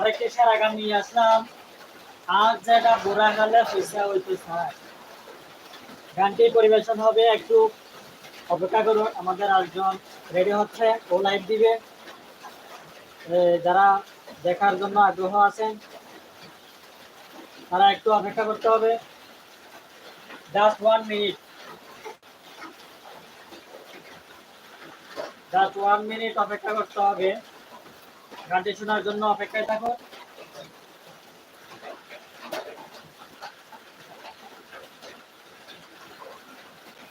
আরেকটি সেরা গান নিয়ে আসলাম। আজ যেটা বুড়া গালে পয়সা হইতে চায় গানটি পরিবেশন হবে, একটু অপেক্ষা করুন, আমাদের আরেকজন রেডি হচ্ছে, ও লাইভ দিবে। যারা দেখার জন্য আগ্রহ আছেন, তারা একটু অপেক্ষা করতে হবে। Just one minute just one minute অপেক্ষা করতে হবে। গানটি শোনার জন্য অপেক্ষায়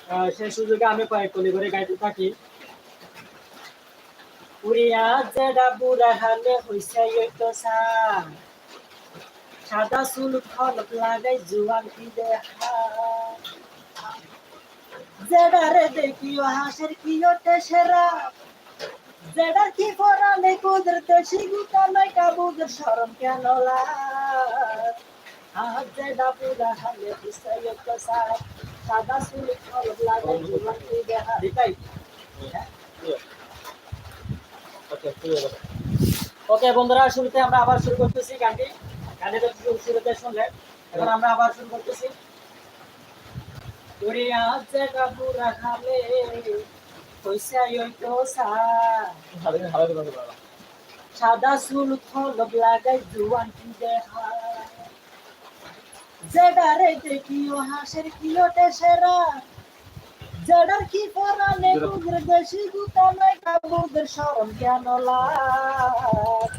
আহ, সেই সুযোগে আমি কয়েক কলি করে গাইতে থাকি। উড়িয়া যেডা বুড়া হালে হইছে তো সাদা চুল ফলক লাগাই জুয়ান কি দেখা যেডারে দেখিও হাসের কি ওটে সেরা। যেডা কি পরালে কুদরতে শিগুতা নাই কাবুদের শরম কেন লাগ আজ যেডা বুড়া হালে হইছে তো সাদা চুল ফলক লাগাই জুয়ান কি দেখা ওকে বন্ধুরা, শুরুতে আমরা আবার শুরু করতেছি গানটি। গানটি তো শুরু- শুরুতে শুনলেন এখন আমরা আবার শুরু করতেছি। আজ যেটা পুরা খালে সাদা চুল ফলক লাগাই জুয়ান কি দেখা। যেডারে দেখিও হাসের কি ওটে সেরা। জড়ার কি পরানে কুদর দেশি গুতা নাই কাবুদের শরম লাগ?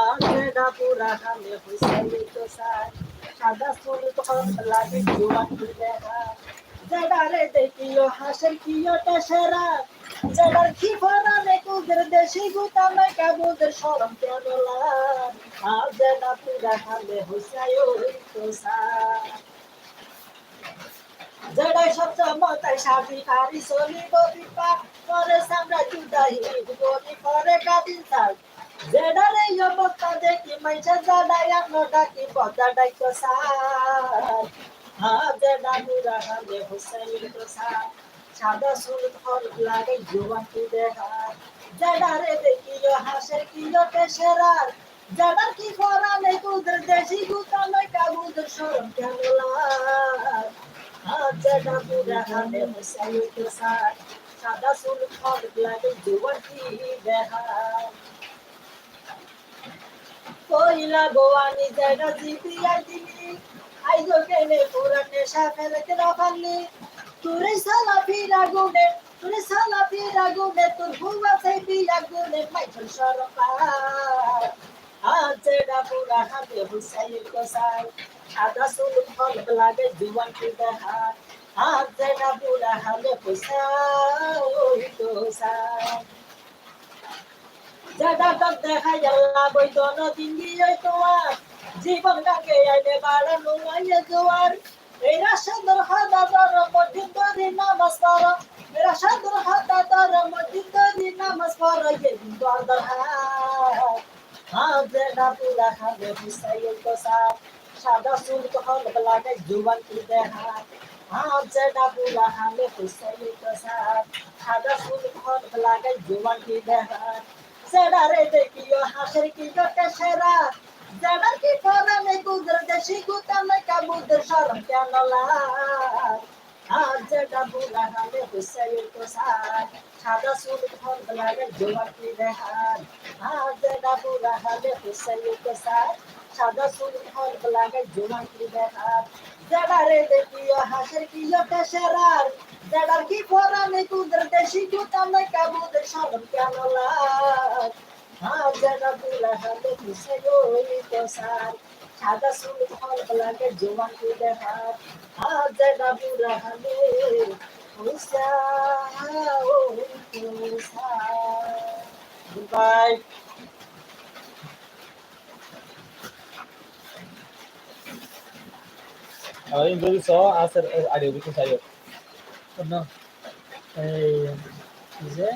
আর যেডা পুরা খালে হইছে তো সাদা চুল তখন লাগে জুয়ান কি দেখা। জড়ারে দেখিও হাসের কি ওটা সেরা? জড়ার কি পরানে কুদর দেশি গুতা নাই কাবুদের শরম কেন লাগ আর যেডা পুরা খালে হইছে তো সাই জড়াই শব্দ মতাই সাবি কারি সলি ববি করে সামরা জুদাই ববি করে কাদিন তাই জেডারে ইয়বতা দেখি মাইছা জড়াই আপনো ডাকি পদা ডাই তো সাই হা জেডা মুরা হালে হুসাইন সাই সাদা সুল ফল লাগে জুয়ান কি দেখা জেডারে দেখি হাসে কি লোকে সেরার জেডার কি ফরালে কুদর, দেশি গুতা নয় কাবুদের শরম কেন লাগ যেটা পুরা হাতে হসাই তো সার সাদা চুল ফল লাগে জোয়ার কি দেখা কইলা গোয়ানি জিবি আর দিলি আইজো কেনে পুরা নেশা ফেলতে না পারলি তোরে সালা ফিরা গুনে, তোরে সালা ফিরা গুনে, তোর ভুয়া সেই বিয়া গুনে মাইঠল সরপা আজ যেটা পুরা হাতে হসাই তো সার সাদা চুল ফল লাগে জুয়ান কি দেখা আজ যেটা পুরা হালে পয়সা ওই তো সার যেটা তক দেখা জাল্লা বই দন দিন দিয়ে তোমার। জীবন কাকে আইলে বাড়ানো আইয়ে জোয়ার এই রাশাদর হাদা দর মধ্যম দিন নামাজ পড়ো এই রাশাদর হাদা দর মধ্যম দিন নামাজ পড়ো এই দিন দর হাত যেটা পুরা হালে পয়সা ওই তো সার সাদা চুল তখন লাগে জুয়ান কি দেখা আজ যেটা পুরা হালে পয়সা ওই তো সার সাদা চুল তখন লাগে জুয়ান কি সেডারে দেখিও হাসের কি জটে সেরা জেডার কি পরানে কুদর দেশি গুতামে কাবুদের শরম কেন লাগ? আজ যেটা বুড়া হালে হুসাই তো সার সাদা চুল ফল লাগে জোয়ার কি দেখার আজ যেটা বুড়া হালে হুসাই তো সার সাদা চুল ফল লাগে জোয়ার কি দেখার জেডারে দেখিও হাসের কি সেরার জেডার কি পরানে কুদর দেশি গুতামে কাবুদের শরম কেন লাগ? আজ যেটা বুড়া হালে হুসাই তো সার সাদা চুল ফল লাগে জোয়ান কি দেখার আজ যেটা বুড়া হালে Goodbye. Ahora improvisó a hacer audio, ¿viste? Salió. No. Eh, dice